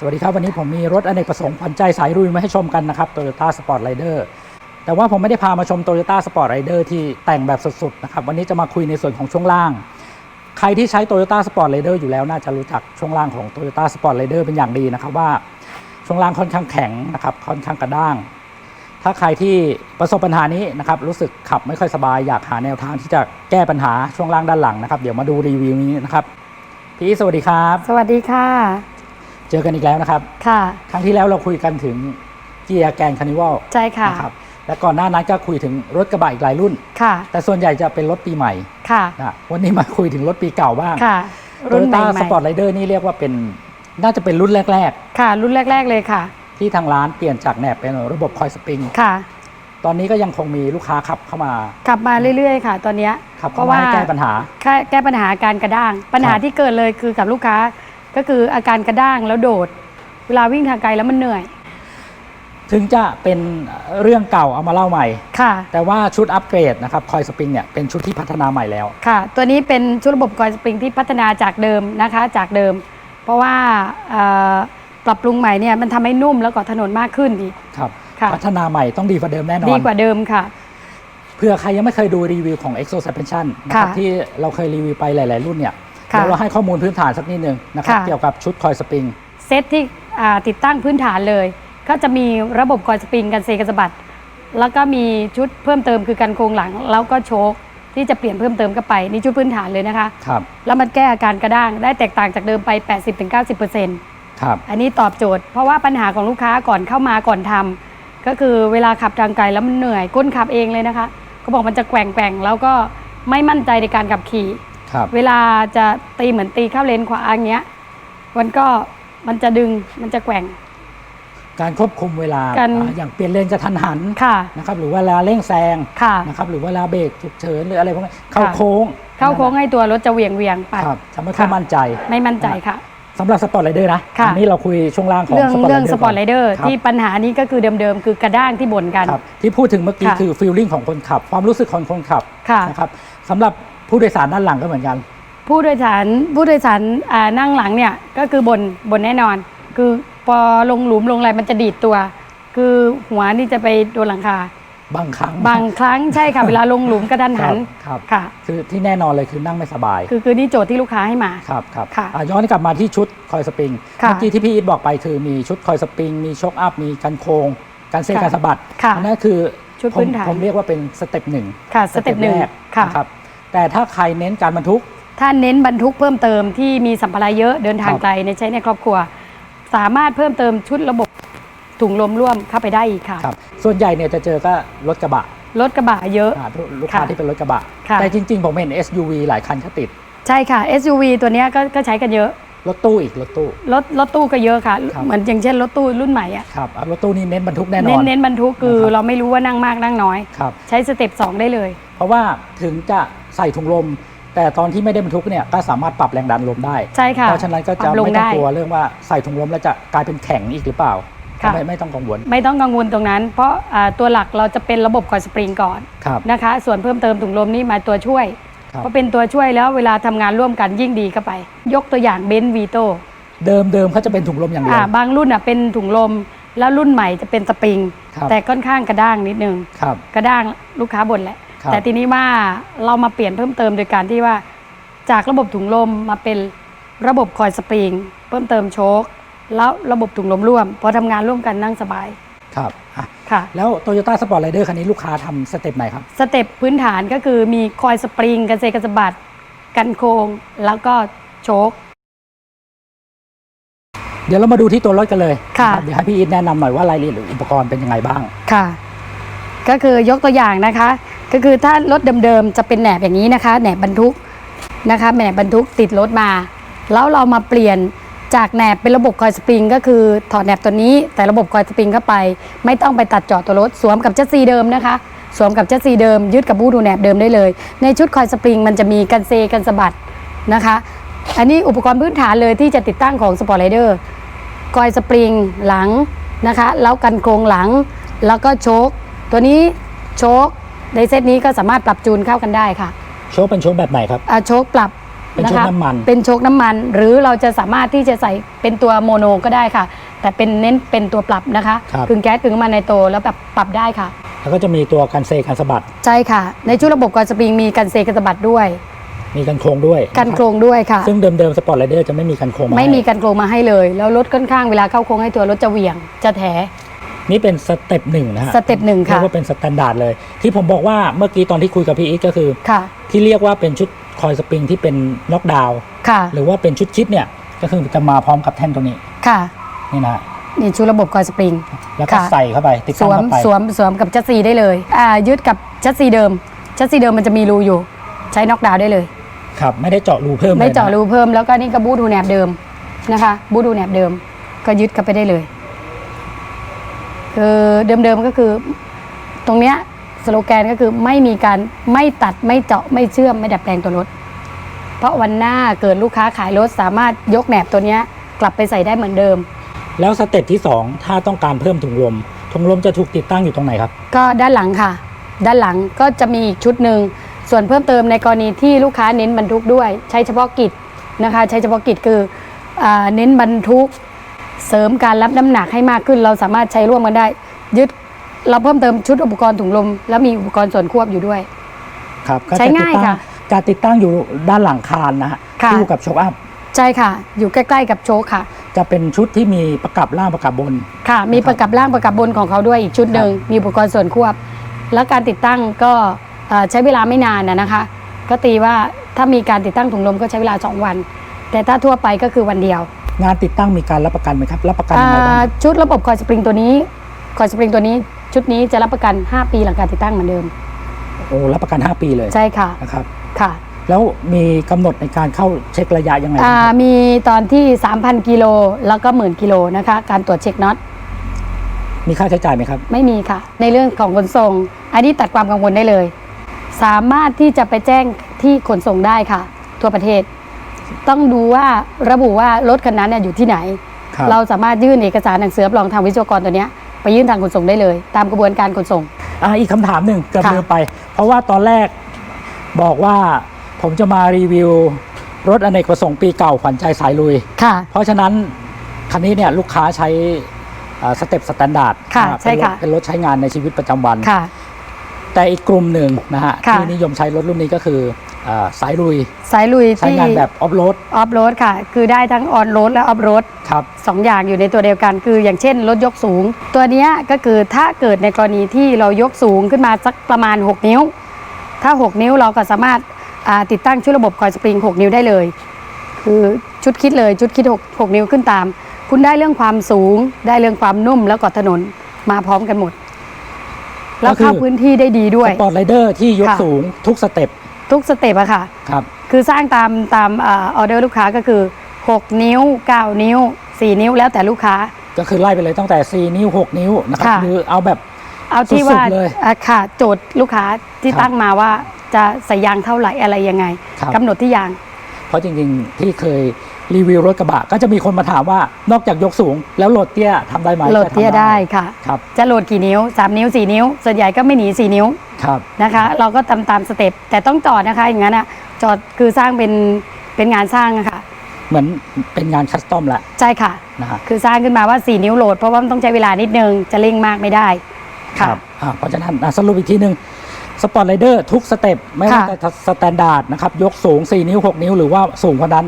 สวัสดีครับ วันนี้ผมมีรถอเนกประสงค์ขวัญใจสายรุยมาให้ชมกันนะครับ Toyota Sport Rider แต่ว่าผมไม่ได้พามาชม Toyota Sport Rider ที่แต่งแบบสุดๆนะครับวันนี้จะมาคุยในส่วนของช่วงล่าง ใครที่ใช้ Toyota Sport Rider อยู่แล้วน่าจะรู้จักช่วงล่างของ Toyota Sport Rider เป็นอย่างดีนะครับว่าช่วงล่างค่อนข้างแข็งนะครับค่อนข้างกระด้าง ถ้าใครที่ประสบปัญหานี้นะครับรู้สึกขับไม่ค่อยสบายอยากหาแนวทางที่จะแก้ปัญหาช่วงล่างด้านหลังนะครับเดี๋ยวมาดูรีวิวนี้นะครับพี่สวัสดีครับ สวัสดีค่ะ เจอกันอีกแล้วนะครับ ค่ะ ครั้งที่แล้วเราคุยกันถึงเกียร์แกนคานิวัลใช่ค่ะ นะครับ และก่อนหน้านั้นก็คุยถึงรถกระบะอีกหลายรุ่น ค่ะ แต่ส่วนใหญ่จะเป็นรถปีใหม่ค่ะ นะวันนี้มาคุยถึงรถปีเก่าบ้างค่ะ โตรุ่นโยใหต้าม่สปอร์ตไรเดอร์นี่เรียกว่าเป็น น่าจะเป็นรุ่นแรก ๆค่ะ รุ่นแรก ๆเลยค่ะ ๆ ที่ทางร้านเปลี่ยนจากแหนบเป็นระบบคอยสปริง ค่ะ ตอนนี้ก็ยังคงมีลูกค้าขับเข้ามาขับมาเรื่อย ๆ ค่ะ ตอนเนี้ยขับเพเข้าราะมาว่าให้แก้ปัญหา แก้แก้ปัญหาการกระด้าง ปัญหาครับ ที่เกิดเลยคือกับลูกค้า ก็คืออาการกระด้างแล้วโดด เวลาวิ่งทางไกลแล้วมันเหนื่อย ถึงจะเป็นเรื่องเก่าเอามาเล่าใหม่ ค่ะ แต่ว่าชุดอัปเกรดนะครับคอยสปริงเนี่ยเป็นชุดที่พัฒนาใหม่แล้ว ค่ะ ตัวนี้เป็นชุดระบบกอยสปริงที่พัฒนาจากเดิมนะคะจากเดิม เพราะว่าเอ่อปรับปรุงใหม่เนี่ยมันทำให้นุ่มแล้วก็ถนนมากขึ้นอีก ครับ ค่ะ พัฒนาใหม่ต้องดีกว่าเดิมแน่นอนดีกว่าเดิมค่ะ เพื่อใครยังไม่เคยดูรีวิวของ Exo Suspension นะครับค่ะ ที่เราเคยรีวิวไปหลาย ๆ รุ่นเนี่ยค่ะ เดี๋ยวเราให้ข้อมูลพื้นฐานสักนิดนึงนะครับค่ะเกี่ยวกับชุดคอยสปริง เซตที่อ่าติดตั้งพื้นฐานเลย ก็จะมีระบบกอยสปริงกันเซกันสะบัด แล้วก็มีชุดเพิ่มเติมคือกันโครงหลัง แล้วก็โชคที่จะเปลี่ยนเพิ่มเติมเข้าไปนี่ชุดพื้นฐานเลยนะคะครับแล้วมันแก้อาการกระด้างได้แตกต่างจากเดิมไป 80-90%ครับอันนี้ตอบโจทย์เพราะว่าปัญหาของลูกค้าก่อนเข้ามาก่อนทำก็คือเวลาขับทางไกลแล้วมันเหนื่อยก้นขับเองเลยนะคะเขาบอกมันจะแกว่งแกว่งๆแล้วก็ไม่มั่นใจในการขับขี่ ครับ เวลาจะตีเหมือนตีเข้าเลนขวาอย่างเงี้ย มันก็มันจะดึงมันจะแกว่ง การควบคุมเวลาการ อ่าอย่างเปลี่ยนเลนจะทันหันค่ะ นะครับหรือเวลาเร่งแซงค่ะ นะครับหรือเวลาเบรกฉุกเฉินหรืออะไรพวกนี้เข้าค่ะโค้งเข้าโค้งให้ตัวรถจะเหวียงเวียงๆปัดครับจะไม่ค่อยค่ะมั่นใจไม่มั่นใจค่ะ สำหรับสปอร์ตไรเดอร์นะค่ะ อันี้เราคุยช่วงล่างของเรื่อง Sport เรื่อง Rider สปอร์ตไรเดอร์คบที่ปัญหานี้ก็คือเดิมๆคือกระด้างที่บ่นกัน ครับที่พูดถึงเมื่อกี้ค่ะ คือฟีลลิ่งของคนขับ ความรู้สึกของคนขับค่ะ นะครับสำหรับ ผู้โดยสารด้านหลังก็เหมือนกัน ผู้โดยสารผู้โดยสารอ่านั่งหลังเนี่ยก็คือบนบนแน่นอน คือพอลงหลุมลงอะไรมันจะดีดตัว คือหัวนี่จะไปโดนหลังคา บางครั้งบางครั้งใช่ค่ะเวลาลงหลุมกระทันหันครับ ค่ะ คือที่แน่นอนเลยคือนั่งไม่สบาย คือคือนี่โจทย์ที่ลูกค้าให้มา ครับครับค่ะอะย้อนกลับมาที่ชุดคอยสปริงค่ะ เมื่อกี้ที่พี่อีทบอกไปคือมีชุดคอยสปริง มีช็อคอัพมีกันโค้งการเซค่ะการสะบัดค่ะ อันนั้นคือชุดผมพื้นฐานผมเรียกว่าเป็นสเต็ปหนึ่ง ค่ะสเต็ปหนึ่งแรกค่ะ นะครับ แต่ถ้าใครเน้นการบรรทุก ถ้าเน้นบรรทุกเพิ่มเติมที่มีสัมภาระเยอะเดินทางครับไกลในใช้ในครอบครัว สามารถเพิ่มเติมชุดระบบถุงลมร่วมเข้าไปได้อีกค่ะ ครับ ส่วนใหญ่เนี่ยจะเจอก็รถกระบะรถกระบะเยอะ อ่าลูกค้าค่ะที่เป็นรถกระบะ ค่ะ แต่จริงๆ ผมเห็น SUV หลายคันเขาติด ใช่ค่ะ SUV ตัวเนี้ยก็ก็ใช้กันเยอะ รถตู้อีกรถตู้ รถรถตู้ก็เยอะค่ะ ครับ เหมือนอย่างเช่นรถตู้รุ่นใหม่อะครับอะรถตู้นี่เน้นบรรทุกแน่นอเน้นน เน้นบรรทุกคือนะครับ เราไม่รู้ว่านั่งมากนั่งน้อย ครับ ใช้สเต็ปสองได้เลย เพราะว่าถึงจะ ใส่ถุงลม แต่ตอนที่ไม่ได้บรรทุกเนี่ยก็สามารถปรับแรงดันลมได้ ใช่ค่ะ เพราะฉะนั้นก็ปจะรับลงไม่ต้องได้กลัวเรื่องว่าใส่ถุงลมแล้วจะกลายเป็นแข็งอีกหรือเปล่าค่ะ ไม่ไม่ต้องกังวลไม่ต้องกังวลตรงนั้น เพราะอ่าตัวหลักเราจะเป็นระบบคอยสปริงก่อนครับนะคะ ส่วนเพิ่มเติมถุงลมนี่มาตัวช่วย ครับ เพราะเป็นตัวช่วยแล้วเวลาทำงานร่วมกันยิ่งดีเข้าไป ยกตัวอย่างเบนซ์วีโตเดิมเดิมเขาจะเป็นถุงลมอย่างเดียวอ่าบางรุ่นอะเป็นถุงลม แล้วรุ่นใหม่จะเป็นสปริง ครับแต่ค่อนข้างกระด้างนิดนึง ครับ กระด้างลูกค้าบ่นแหละ ครับ แต่ทีนี้ว่าเรามาเปลี่ยนเพิ่มเติมโดยการที่ว่าจากระบบถุงลมมาเป็นระบบคอยสปริงเพิ่มเติมโชคแล้วระบบถุงลมร่วม พอทำงานร่วมกันนั่งสบายครับอะค่ะ แล้ว Toyota Sport Rider คันนี้ลูกค้าทำสเต็ปไหนครับ สเต็ปพื้นฐานก็คือมีคอยสปริงกันเซกันสะบัดกันโคงแล้วก็โชค เดี๋ยวเรามาดูที่ตัวรถกันเลยค่ะนรับเดี๋ยวให้พี่อีทแนะนำหน่อยว่ารายละเอียดหรืออุปกรณ์เป็นยังไงบ้าง ค่ะ ก็คือยกตัวอย่างนะคะ ก็คือถ้ารถเดิมๆจะเป็นแหนบอย่างนี้นะคะแหนบบรรทุกนะคะแหนบบรรทุกติดรถมา แล้วเรามาเปลี่ยนจากแหนบเป็นระบบคอยสปริงก็คือถอดแหนบตัวนี้แต่ระบบคอยสปริงเข้าไป ไม่ต้องไปตัดเจาะตัวรถสวมกับเจ็ตซีเดิมนะคะ สวมกับเจ็ตซีเดิมยึดกับบูดูแหนบเดิมได้เลย ในชุดคอยสปริงมันจะมีกันเซกันสะบัดนะคะ อันนี้อุปกรณ์พื้นฐานเลยที่จะติดตั้งของสปอร์ตไรเดอร์กอยสปริงหลังนะคะแล้วกันโครงหลัง แล้วก็โชคตัวนี้โชค ในเซตนี้ก็สามารถปรับจูนเข้ากันได้ค่ะโชคเป็นโชคแบบไหนครับอ่าโชคปรับเป็นนะชุดคะน้ำมัน เป็นโชคน้ำมัน หรือเราจะสามารถที่จะใส่เป็นตัวโมโนก็ได้ค่ะ แต่เป็นเน้นเป็นตัวปรับนะคะครับ กึ่งแก๊สกึ่งน้ำมันในโตแล้วแบบปรับได้ค่ะ แล้วก็จะมีตัวกันเซกันสะบัดใช่ค่ะ ในชุดระบบกอนสปริงมีกันเซกันสะบัดด้วย มีกันโครงด้วยกันโครงด้วยค่ะ ซึ่งเดิมๆสปอร์ตไรเดอร์จะไม่มีกันโครงาไม่มีให้กันโครงมาให้เลย แล้วรถค่อนข้างเวลาเข้าโค้งให้ตัวรถจะเหวี่ยงจะแถ นี่เป็นสเต็ปหนึ่งนะฮะสเต็ปหนึ่งค่ะเรียกว่าเป็นสแตนดาร์ดเลย ที่ผมบอกว่าเมื่อกี้ตอนที่คุยกับพี่อีกก็คือ ค่ะ ที่เรียกว่าเป็นชุดคอยสปริงที่เป็นน็อกดาวน์ค่ะ หรือว่าเป็นชุดชิดเนี่ยก็คือจะมาพร้อมกับแท่นตัวนี้ค่ะนี่นะฮะนี่ชุดระบบกอนสปริง แล้วก็ค่ะ ใส่เข้าไปติดสตั้งวมเข้าไปสวมสวมกับชัดซีได้เลยอ่ายึดกับชัดซีเดิมชัดซีเดิมมันจะมีรูอยู่ ใช้น็อกดาวน์ได้เลย ครับไม่ได้เจาะรูเพิ่มลยนไม่เจาะรูเพิ่มแล้วก็นี่ก็บูทูแหนบเดิมนะคะ บูทูแหนบเดิมก็ยึดเข้าไปได้เลย คือเดิมๆก็คือตรงเนี้ยสโลแกนก็คือไม่มีการไม่ตัดไม่เจาะไม่เชื่อมไม่ดัดแปลงตัวรถ เพราะวันหน้าเกิดลูกค้าขายรถสามารถยกแหนบตัวเนี้ยกลับไปใส่ได้เหมือนเดิม แล้วสเต็ปที่สองถ้าต้องการเพิ่มถุงลมถุงลมจะถูกติดตั้งอยู่ตรงไหนครับ ก็ด้านหลังค่ะ ด้านหลังก็จะมีอีกชุดหนึ่งส่วนเพิ่มเติมในกรณีที่ลูกค้าเน้นบรรทุกด้วย ใช้เฉพาะกิจนะคะ ใช้เฉพาะกิจคืออาเน้นบรรทุก เสริมการรับน้ำหนักให้มากขึ้น เราสามารถใช้ร่วมกันได้ ยึดเราเพิ่มเติมชุดอุปกรณ์ถุงลม แล้วมีอุปกรณ์ส่วนควบอยู่ด้วย ครับก็ใช้จะติดง่ายตั้ค่ะจะติดตั้งอยู่ด้านหลังคานนะฮะค่ะคู่กับโชคอัพใช่ค่ะ อยู่ใกล้ๆกับโชคค่ะ จะเป็นชุดที่มีประกับล่างประกับบน ค่ะ มีประกับล่างประกับบนของเขาด้วยอีกชุดหนึ่งมีอุปกรณ์ส่วนควบ แล้วการติดตั้งก็เอ่อใช้เวลาไม่นานนะนะคะ ก็ตีว่าถ้ามีการติดตั้งถุงลมก็ใช้เวลา 2 วัน แต่ถ้าทั่วไปก็คือวันเดียว งานติดตั้งมีการรับประกันไหมครับ รับประกันยังไงบ้างอ่าชุดระบบคอยสปริงตัวนี้คอยสปริงตัวนี้ ชุดนี้จะรับประกัน 5 ปีหลังการติดตั้งเหมือนเดิม โอ้รับประกัน 5 ปีเลยใช่ค่ะนะครับค่ะ แล้วมีกำหนดในการเข้าเช็คระยะยังไงบ้างอ่าครับมีตอนที่ 3,000กิโลแล้วก็หมื่นกิโลนะคะ การตรวจเช็คน็อตมีค่าใช้จ่ายไหมครับ ไม่มีค่ะ ในเรื่องของขนส่ง อันนี้ตัดความกังวลได้เลย สามารถที่จะไปแจ้งที่ขนส่งได้ค่ะ ทั่วประเทศ ต้องดูว่าระบุว่ารถคันนั้นเนี่ยอยู่ที่ไหน ครับเราสามารถยื่นเอกสารหนังสือรับรองทางวิศวกรตัวเนี้ยไปยื่นทางขนส่งได้เลย ตามกระบวนการขนส่ง อ่าอีกคำถามหนึ่งเกือบค่ะ ลืมไป เพราะว่าตอนแรกบอกว่าผมจะมารีวิว รถอเนกประสงค์ปีเก่าขวัญใจสายลุย ค่ะ เพราะฉะนั้น คันนี้เนี่ยลูกค้าใช้สเต็ปสแตนดาร์ดค่ะใช่ค่ะ เป็นรถใช้งานในชีวิตประจำวัน ค่ะ แต่อีกกลุ่มหนึ่งนะฮะค่ะ ที่นิยมใช้รถรุ่นนี้ก็คืออา สายลุย สายลุยใช้ที่งานแบบออฟโรด ออฟโรดค่ะ คือได้ทั้งออนโรดและออฟโรดครับ สองอย่างอยู่ในตัวเดียวกัน คืออย่างเช่นรถยกสูง ตัวเนี้ยก็คือถ้าเกิดในกรณีที่เรายกสูงขึ้นมาสักประมาณ 6 นิ้ว ถ้า 6 นิ้วเราก็สามารถอ่าติดตั้งชุดระบบคอยสปริง 6 นิ้วได้เลย คือชุดคิดเลยชุดคิด6 6นิ้วขึ้นตาม คุณได้เรื่องความสูง ได้เรื่องความนุ่มแล้วก็ถนนมาพร้อมกันหมด แล้วเข้าพื้นที่ได้ดีด้วย สปอร์ตไรเดอร์ที่ยกค่ะ สูงทุกสเต็ป ทุกสเต็ปอะค่ะ ครับ คือสร้างตามตามอาออเดอร์ลูกค้าก็คือ 6 นิ้ว 9 นิ้ว 4 นิ้วแล้วแต่ลูกค้า ก็คือไล่ไปเลยตั้งแต่ 4 นิ้ว 6 นิ้วนะครับค่ะหรือเอาแบบเอาที่ว่าสุดๆเลยอะค่ะโจทย์ลูกค้าที่ครับตั้งมาว่าจะใส่ยางเท่าไหร่อะไรยังไงครับกำหนดที่ยาง เพราะจริงๆที่เคย รีวิวรถกระบะก็จะมีคนมาถามว่านอกจากยกสูง แล้วโหลดเตี้ยทำได้ไหมโหลดก็ทำเทียได้ค่ะ ครับจะโหลดกี่นิ้ว 3 นิ้ว 4 นิ้ว ส่วนใหญ่ก็ไม่หนี 4 นิ้วครับนะคะ เราก็ตามตามสเต็ปแต่ต้องจอดนะคะ อย่างนั้นอะจอดคือสร้างเป็นเป็นงานสร้างอะค่ะ เหมือนเป็นงานคัสตอมแหละใช่ค่ะ นะฮะคือสร้างขึ้นมาว่า 4 นิ้วโหลดเพราะว่ามันต้องใช้เวลานิดนึงจะเร่งมากไม่ได้ค่ะ อ่าเพราะฉะนั้นอะสรุปอีกทีหนึ่งสปอร์ตไรเดอร์ทุกสเต็ปไม่ว่าค่ะจะสแตนดาร์ดนะครับยกสูง 4 นิ้ว 6 นิ้วหรือว่าสูงกว่านั้น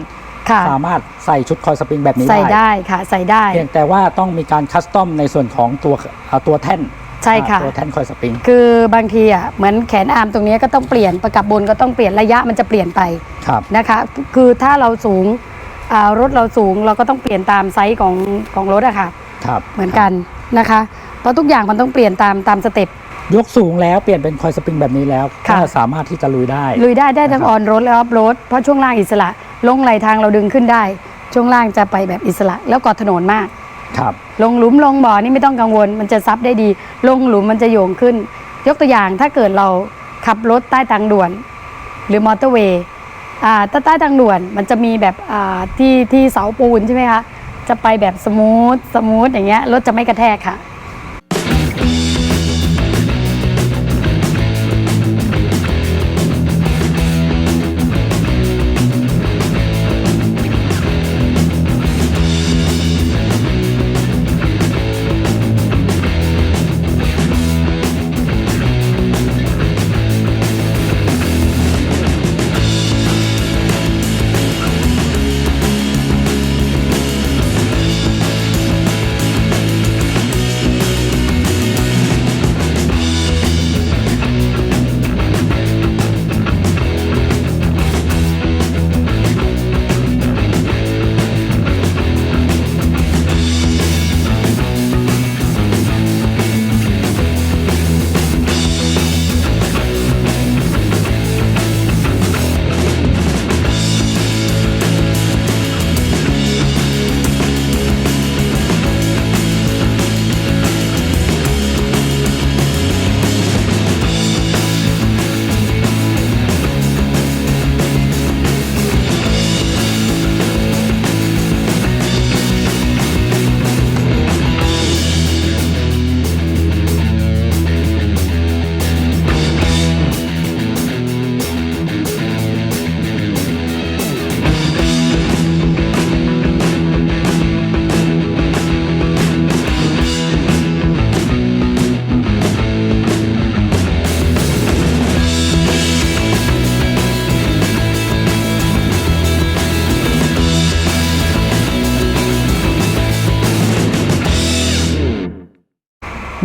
ค่ะสามารถใส่ชุดคอยสปริงแบบนี้ใส่ได้ได้ค่ะใส่ได้เพียงแต่ว่าต้องมีการคัสตอมในส่วนของตัวอ่าตัวแท่นใช่ค่ะอ่าตัวแท่นคอยสปริง คือบางทีอะเหมือนแขนอาร์มตรงเนี้ยก็ต้องเปลี่ยนประกับบนก็ต้องเปลี่ยนระยะมันจะเปลี่ยนไปครับนะคะ คือถ้าเราสูงอ่ารถเราสูงเราก็ต้องเปลี่ยนตามไซส์ของของรถอะค่ะครับเหมือนกันนะคะ เพราะทุกอย่างมันต้องเปลี่ยนตามตามสเต็ปยกสูงแล้วเปลี่ยนเป็นคอยสปริงแบบนี้แล้วค่ะก็สามารถที่จะลุยได้ ลุยได้ได้ทั้งนะครับออนรถและออฟรถเพราะช่วงล่างอิสระ ลงไหลทางเราดึงขึ้นได้ ช่วงล่างจะไปแบบอิสระ แล้วกอดถนนมาก ครับ ลงหลุมลงบ่อนี่ไม่ต้องกังวล มันจะซับได้ดี ลงหลุมมันจะโยงขึ้น ยกตัวอย่างถ้าเกิดเราขับรถใต้ทางด่วน หรือมอเตอร์เวย์อ่าใต้ใต้ทางด่วนมันจะมีแบบอ่าที่ที่เสาปูนใช่ไหมคะจะไปแบบสมูทสมูทอย่างเงี้ยรถจะไม่กระแทกค่ะ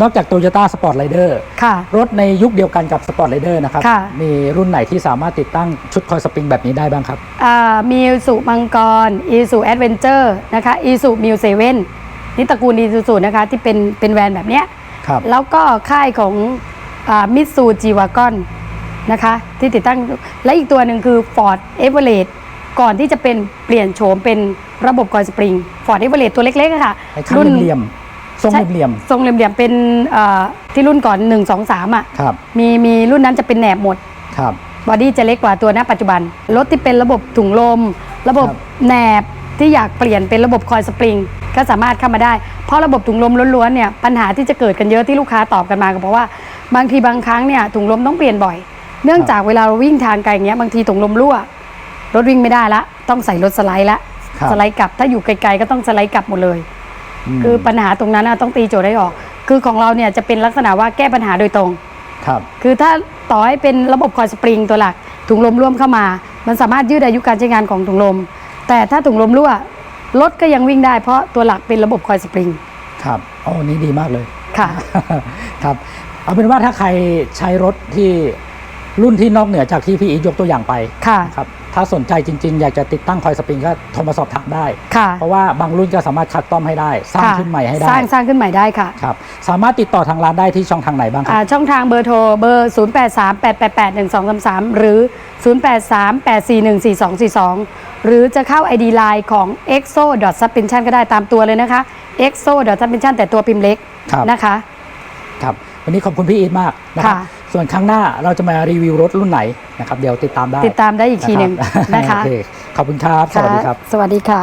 นอกจาก Toyota Sport Rider ค่ะ รถในยุคเดียวกันกับ Sport Rider นะครับ ค่ะ มีรุ่นไหนที่สามารถติดตั้งชุดคอยสปริงแบบนี้ได้บ้างครับ อ่ามีสุมังกรอีสุแอดเวนเจอร์นะคะอีสุมิวเซเว่นนี่ตระกูลอีซูซูนะคะที่เป็นเป็นแวนแบบเนี้ย ครับ แล้วก็ค่ายของมิตซูจีวากอนนะคะที่ติดตั้งและอีกตัวหนึ่งคือ Ford e v e r e s t ก่อนที่จะเป็นเปลี่ยนโฉมเป็นระบบคอยสปริง Ford e v e r e s t ตัวเล็กๆอะค่ะไอ้ข้างเหลี่ยมๆ ทรงใช่เหลี่ยมทรงเหลี่ยมๆเป็นเอ่อที่รุ่นก่อน 1 2 3อะๆครับมีมีรุ่นนั้นจะเป็นแหนบหมดครับ บอดี้จะเล็กกว่าตัวณปัจจุบัน รถที่เป็นระบบถุงลม ระบบครับ แหนบที่อยากเปลี่ยนเป็นระบบคอยสปริงก็สามารถเข้ามาได้ เพราะระบบถุงลมล้วนๆเนี่ยปัญหาที่จะเกิดกันเยอะที่ลูกค้าตอบกันมาก็เพราะว่าบางทีบางครั้งเนี่ยถุงลมต้องเปลี่ยนบ่อย เนื่องจากเวลาเราวิ่งทางไกลอย่างเงี้ยบางทีถุงลมรั่วรถวิ่งไม่ได้ละ ต้องใส่รถสไลด์ละครับ สไลด์กลับถ้าอยู่ไกลๆก็ต้องสไลด์กลับหมดเลยม คือปัญหาตรงนั้นน่ะต้องตีโจทย์ได้ออก คือของเราเนี่ยจะเป็นลักษณะว่าแก้ปัญหาโดยตรงครับคือถ้าต่อให้เป็นระบบคอยสปริงตัวหลักถุงลมร่วมเข้ามา มันสามารถยืดอายุการใช้งานของถุงลม แต่ถ้าถุงลมรั่วรถก็ยังวิ่งได้เพราะตัวหลักเป็นระบบคอยสปริงครับโอ้นี่ดีมากเลยค่ะครับเอาเป็นว่าถ้าใครใช้รถที่รุ่นที่นอกเหนือจากที่พี่อีทยกตัวอย่างไปค่ะครับ ถ้าสนใจจริง ๆ อยากจะติดตั้งคอยสปริงก็โทรมาสอบถามได้ ค่ะ เพราะว่าบางรุ่นก็สามารถคัดต้อมให้ได้ สร้างค่ะขึ้นใหม่ให้สได้ร้างสร้างขึ้นใหม่ได้ค่ะครับสามารถติดต่อทางร้านได้ที่ช่องทางไหนบ้างคอ่ารับช่องทางเบอร์โทรเบอร์ 0 8 3 8 8 8 1 2 3 3 หรือ 0 8 3 8 4 1 4 2 4 2 หรือจะเข้า ID Line ของ exo suspension ก็ได้ตามตัวเลยนะคะ exo suspension แต่ตัวพิมพ์เล็กครับ นะคะ ครับวันนี้ขอบคุณพี่อีทมากนะครับค่ะ ส่วนครั้งหน้าเราจะมารีวิวรถรุ่นไหนนะครับ เดี๋ยวติดตามได้ ติดตามได้อีกทีหนึ่งรับนะคะโอเคขอบคุณครับ สวัสดีครับ สวัสดีค่ะ